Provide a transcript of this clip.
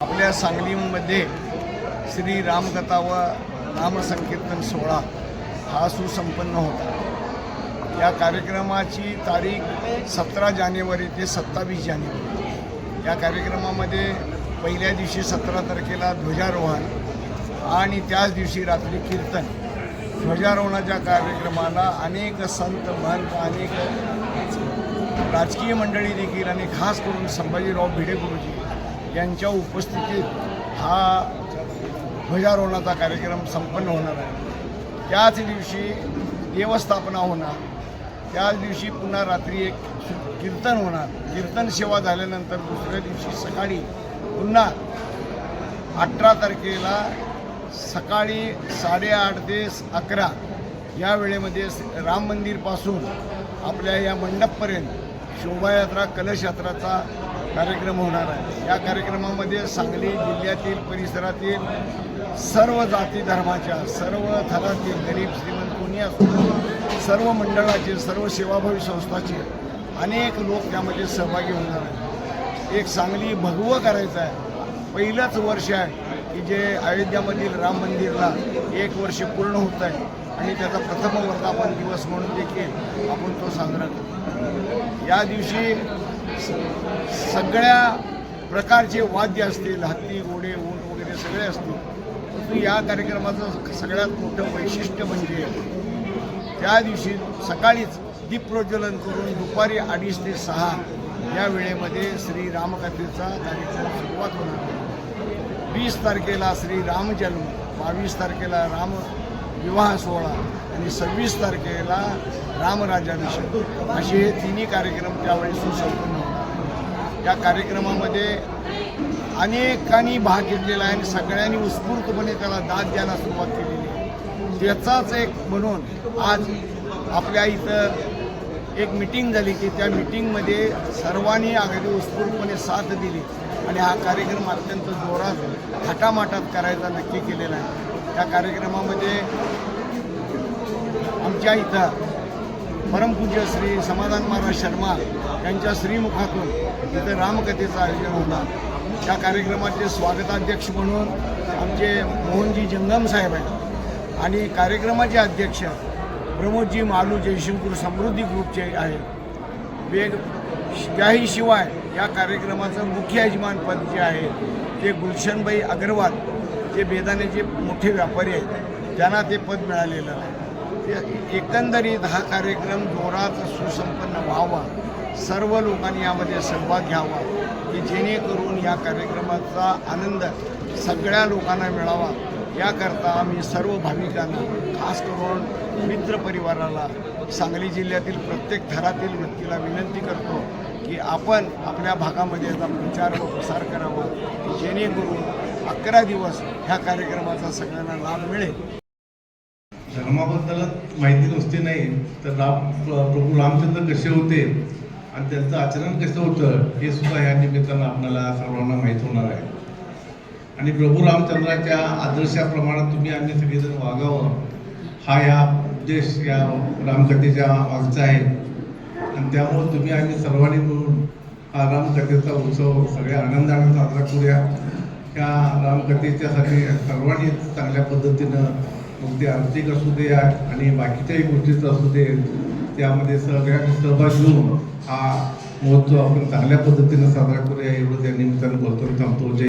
आपल्या सांगलीमध्ये श्री रामकथा व रामसंकीर्तन सोहळा हा सुसंपन्न होता. या कार्यक्रमाची तारीख सतरा जानेवारी ते सत्तावीस जानेवारी. या कार्यक्रमामध्ये पहिल्या दिवशी सतरा तारखेला ध्वजारोहण आणि त्याच दिवशी रात्री कीर्तन. ध्वजारोहणाच्या कार्यक्रमाला अनेक संत महंत अनेक राजकीय मंडळी देखील आणि खास करून संभाजीराव भिडे गुरुजी यांच्या उपस्थितीत हा ध्वजारोहणाचा कार्यक्रम संपन्न होणार आहे. त्याच दिवशी देवस्थापना होणार. त्याच दिवशी पुन्हा रात्री एक कीर्तन होणार. कीर्तन सेवा झाल्यानंतर दुसऱ्या दिवशी सकाळी पुन्हा अठरा तारखेला सकाळी साडेआठ ते अकरा या वेळेमध्ये राम मंदिरपासून आपल्या या मंडपपर्यंत शोभायात्रा कलश यात्राचा कार्यक्रम होणार आहे. या कार्यक्रमामध्ये सांगली जिल्ह्यातील परिसरातील सर्व जाती धर्माच्या सर्व थरातील गरीब श्रीमंत कोणी असो सर्व मंडळाचे सर्व सेवाभावी संस्थाचे अनेक लोक त्यामध्ये सहभागी होणार आहेत. एक सांगली भगवं करायचं आहे. पहिलंच वर्ष आहे की जे अयोध्यामधील राम मंदिरला एक वर्ष पूर्ण होत आहे आणि त्याचा प्रथम वर्धापन दिवस म्हणून देखील आपण तो साजरा करतो. या दिवशी सगळ्या प्रकारचे वाद्य असतील हत्ती घोडे ऊन वगैरे सगळे असतील. परंतु या कार्यक्रमाचं सगळ्यात मोठं वैशिष्ट्य म्हणजे त्या दिवशी सकाळीच दीपप्रज्वलन करून दुपारी अडीच ते सहा या वेळेमध्ये श्री रामकथेचा कार्यक्रम सुरुवात होणार. वीस तारखेला श्री रामजन्म बावीस तारखेला राम विवाह सोहळा आणि सव्वीस तारखेला रामराजाभिषेक असे हे तिन्ही कार्यक्रम त्यावेळी सुसंपन्न होणार या कार्यक्रमामध्ये अनेकांनी भाग घेतलेला आहे आणि सगळ्यांनी उत्स्फूर्तपणे त्याला दाद द्यायला सुरुवात केलेली आहे. त्याचाच एक म्हणून आज आपल्या इथं एक मिटिंग झाली की त्या मिटिंगमध्ये सर्वांनी अगदी उत्स्फूर्तपणे साथ दिली आणि हा कार्यक्रम अत्यंत जोरात थाटामाटात करायचा नक्की केलेला आहे. त्या कार्यक्रमामध्ये आमच्या इथं परमपूज्य श्री समाधान महाराज शर्मा यांच्या श्रीमुखातून इथं रामकथेचं आयोजन होणार. त्या कार्यक्रमाचे स्वागताध्यक्ष म्हणून आमचे मोहनजी जंगम साहेब आहेत. आणि कार्यक्रमाचे अध्यक्ष प्रमोदजी मालू जयशंकर समृद्धी ग्रुपचे आहेत. वेग त्याही शिवाय या कार्यक्रमाचं मुख्य यजमानपद जे आहे ते गुलशनबाई अग्रवाल जे बेदाण्याचे मोठे व्यापारी आहेत त्यांना ते पद मिळालेलं आहे. एकंदरीत हा कार्यक्रम जोरात सुसंपन्न व्हावा. सर्व लोकांनी यामध्ये सहभाग घ्यावा की जेणेकरून या कार्यक्रमाचा आनंद सगळ्या लोकांना मिळावा. याकरता आम्ही सर्व भाविकांना खास करून मित्र परिवाराला सांगली जिल्ह्यातील प्रत्येक थरातील व्यक्तीला विनंती करतो की आपण आपल्या भागामध्ये याचा प्रचार व प्रसार करावा जेणेकरून अकरा दिवस ह्या कार्यक्रमाचा सगळ्यांना लाभ मिळेल. धर्माबद्दलच माहिती नसते नाही. तर राम प्रभू रामचंद्र कसे होते आणि त्यांचं आचरण कसं होतं हे सुद्धा या निमित्तानं आपल्याला सर्वांना माहीत होणार आहे. आणि प्रभू रामचंद्राच्या आदर्शाप्रमाणे तुम्ही आम्ही सगळेजण वागावं. हा या उद्देश या रामकथेच्या मागचा आहे. आणि त्यामुळे तुम्ही आम्ही सर्वांनी मिळून हा रामकथेचा उत्सव सगळ्या आनंदाने साजरा करूया. त्या रामकथेच्यासाठी सर्वांनी चांगल्या पद्धतीनं मग ते आर्थिक असू दे आणि बाकीच्याही गोष्टीचं असू दे त्यामध्ये सगळ्यांनी सहभाग घेऊन हा महोत्सव आपण चांगल्या पद्धतीनं साजरा करूया. एवढं त्या निमित्तानं बोलतो. थांबतो. जय